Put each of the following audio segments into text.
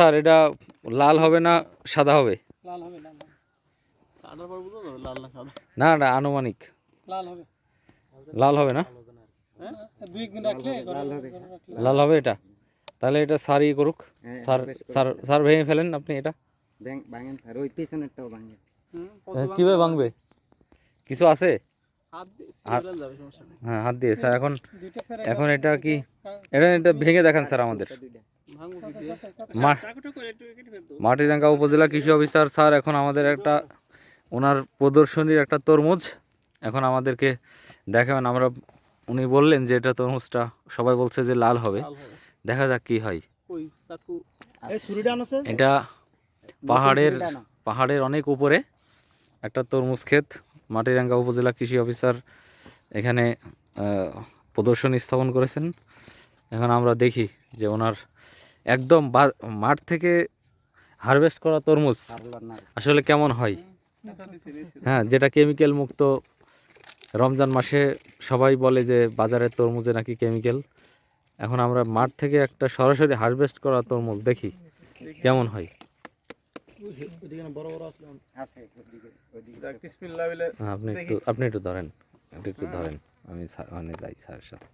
Sir এটা লাল হবে না সাদা হবে? লাল লাল লাল না সাদা? না না আনুমানিক। লাল হবে। লাল হবে না? হ্যাঁ? দুই একদিন রাখলে লাল হবে। লাল হবে এটা? তাহলে এটা স্যারই করুক। স্যার স্যার স্যার ভেঙে ফেলেন আপনি এটা? ব্যাং- ভাঙেন স্যার ওই পিছনেরটাও ভাঙেন। কীভাবে ভাঙবে। কিছু আছে? হাত দিয়ে সিগন্যাল যাবে সমস্যা নেই। হ্যাঁ হাত দিয়ে। স্যার এখন এখন এটা কি এটা এটা ভেঙে দেখান স্যার আমাদের। মাটিরাঙ্গা উপজেলা কৃষি অফিসার স্যার এখন আমাদের একটা ওনার প্রদর্শনীর একটা তরমুজ এখন আমাদেরকে দেখাবেন। আমরা উনি বললেন যে এটা তরমুজটা সবাই বলছে যে লাল হবে। দেখা যাক কি হয়। এটা পাহাড়ের পাহাড়ের অনেক উপরে একটা তরমুজ ক্ষেত। মাটিরাঙ্গা উপজেলা কৃষি অফিসার এখানে প্রদর্শনী স্থাপন করেছেন। এখন আমরা দেখি যে ওনার একদম মাঠ থেকে হারভেস্ট করা তরমুজ আসলে কেমন হয়? হ্যাঁ যেটা কেমিক্যাল মুক্ত রমজান মাসে সবাই বলে যে বাজারের তরমুজে নাকি কেমিক্যাল এখন আমরা মাঠ থেকে একটা সরাসরি হারভেস্ট করা তরমুজ দেখি কেমন হয়? হ্যাঁ, আপনি একটু আপনি একটু ধরেন একটু ধরেন আমি স্যার- যাই স্যারের সাথে।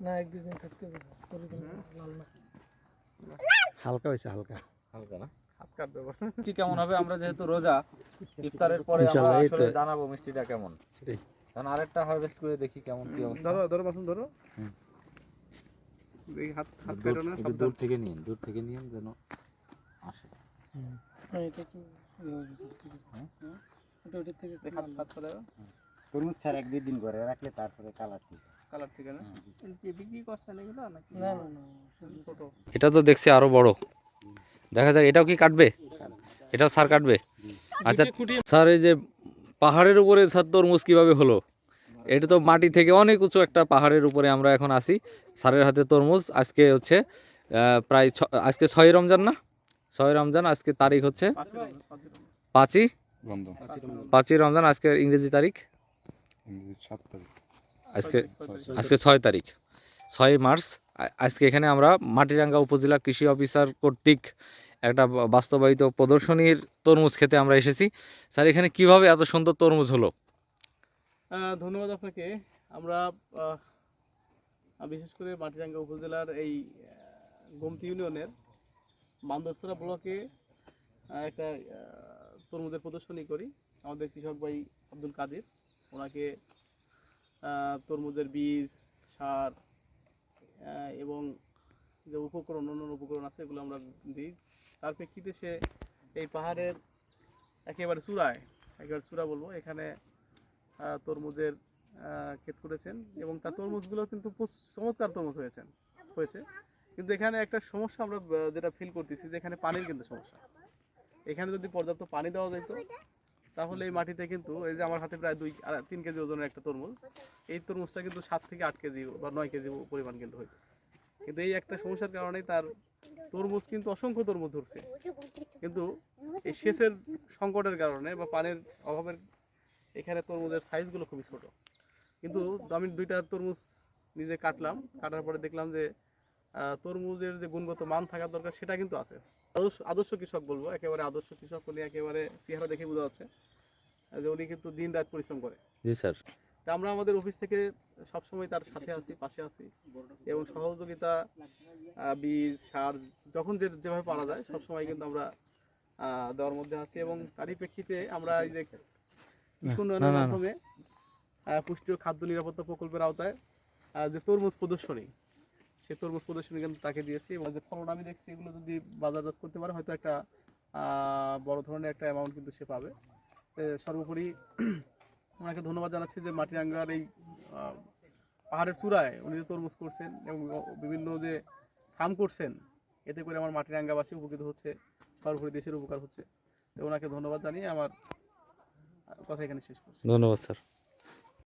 না এক দুই দিন থাকতে না। হালকা হয়েছে হালকা। হালকা না? হাত মিষ্টি কেমন হবে? আমরা যেহেতু রোজা ইফতারের পরে আমরা আসলে জানাব মিষ্টিটা কেমন। কারণ আরেকটা হারভেস্ট করে দেখি কেমন কি অবস্থা। ধরো ধরো মাসুম ধরো। দেখি হাত হাত কাটো না দূর থেকে নিন দূর থেকে নিন যেন আসে। হ্যাঁ এটা একটু গেছে ঠিক আছে। ওটা থেকে হাত হাত করে তরমুজ স্যার এক দুই দিন করে রাখলে তারপরে কালার ঠিক কালার থেকে না? বিক্রি করছেন এগুলো নাকি? না না না শুধু ছোট। এটা তো দেখছি আরও বড়। দেখা যাক এটাও কি কাটবে? এটাও সার কাটবে? আচ্ছা স্যার এই যে পাহাড়ের উপরে স্যার তরমুজ কীভাবে হলো? এটা তো মাটি থেকে অনেক উঁচু একটা পাহাড়ের উপরে আমরা এখন আসি স্যারের হাতে তরমুজ। আজকে হচ্ছে প্রায় ছ- আজকে ছয় রমজান না? ছয় রমজান আজকে তারিখ হচ্ছে পাঁচই পাঁচই রমজান। আজকে ইংরেজি তারিখ। আজকে আজকে ছয় তারিখ। ছয় মার্চ আজকে এখানে আমরা মাটিরাঙ্গা উপজেলা কৃষি অফিসার কর্তৃক একটা বাস্তবায়িত প্রদর্শনীর তরমুজ খেতে আমরা এসেছি। স্যার এখানে কীভাবে এত সুন্দর তরমুজ হলো? ধন্যবাদ আপনাকে। আমরা বিশেষ করে মাটিরাঙ্গা উপজেলার এই গোমতি ইউনিয়নের বান্দরসরা ব্লকে একটা তরমুজের প্রদর্শনী করি। আমাদের কৃষক ভাই আব্দুল কাদের। ওনাকে তরমুজের বীজ, সার এবং যে উপকরণ অন্য উপকরণ আছে, এগুলো আমরা দিই। তার প্রেক্ষিতে সে এই পাহাড়ের একেবারে চূড়ায়, একেবারে চূড়া বলব, এখানে তরমুজের ক্ষেত করেছেন এবং তার তরমুজগুলো কিন্তু চমৎকার তরমুজ হয়েছেন, হয়েছে। কিন্তু এখানে একটা সমস্যা আমরা যেটা ফিল করতেছি যে এখানে পানির কিন্তু সমস্যা। এখানে যদি পর্যাপ্ত পানি দেওয়া যেত তাহলে এই মাটিতে কিন্তু এই যে আমার হাতে প্রায় দুই তিন কেজি ওজনের একটা তরমুজ, এই তরমুজটা কিন্তু সাত থেকে আট কেজি বা নয় কেজি পরিমাণ কিন্তু হইতো। কিন্তু এই একটা সমস্যার কারণে তার তরমুজ কিন্তু অসংখ্য তরমুজ ধরছে। কিন্তু এই সেচের সংকটের কারণে বা পানির অভাবের এখানে তরমুজের সাইজগুলো খুবই ছোট। কিন্তু আমি দুইটা তরমুজ নিজে কাটলাম, কাটার পরে দেখলাম যে তরমুজের যে গুণগত মান থাকার দরকার সেটা কিন্তু আছে। আদর্শ আদর্শ কৃষক বলব একেবারে আদর্শ কৃষক উনি একেবারে চেহারা দেখে বোঝা যাচ্ছে যে উনি কিন্তু দিন রাত পরিশ্রম করে জি স্যার তা আমরা আমাদের অফিস থেকে সবসময় তার সাথে আছি পাশে আছি এবং সহযোগিতা বীজ সার যখন যে যেভাবে পারা যায় সবসময় কিন্তু আমরা আহ, দেওয়ার মধ্যে আছি এবং তারই প্রেক্ষিতে আমরা এই যে কৃষি উন্নয়নের। মাধ্যমে পুষ্টি ও খাদ্য নিরাপত্তা প্রকল্পের আওতায় যে তরমুজ প্রদর্শনী সে তরমুজ প্রদর্শনী কিন্তু তাকে দিয়েছি এবং যে ফলন আমি দেখছি, এগুলো যদি বাজারজাত করতে পারে, হয়তো একটা বড় ধরনের একটা অ্যামাউন্ট কিন্তু সে পাবে। সর্বোপরি ওনাকে ধন্যবাদ জানাচ্ছি যে মাটিরাঙ্গার এই পাহাড়ের চূড়ায় উনি যে তরমুজ করছেন এবং বিভিন্ন যে ফার্ম করছেন, এতে করে আমার মাটিরাঙ্গাবাসী উপকৃত হচ্ছে, সর্বোপরি দেশের উপকার হচ্ছে। তো ওনাকে ধন্যবাদ জানিয়ে আমার কথা এখানে শেষ করছি। ধন্যবাদ, স্যার।